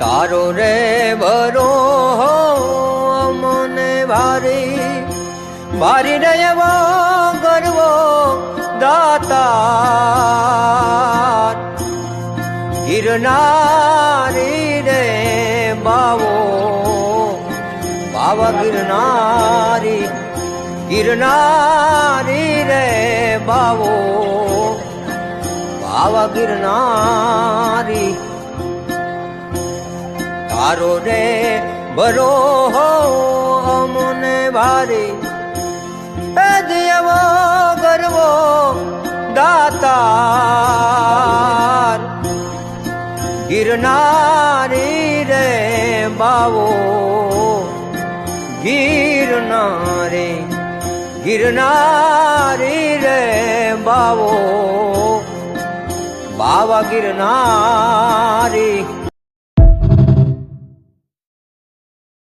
તારો રે ભરો અમને ભારી ભારી રહ્યો ગરવો દાતા ગિરનારી રે બાવો, બાવા ગિરનારી. ગિરનારી રે બાવો, બાવા ગિરનારી. તારો રે બરો હો અમને ભારી એ દેવો ગરવો, દાતાર. ગિરનારી રે બાવો, ગિરનારે, ગિરનારી રે બાવો. બાવા ગિરનારી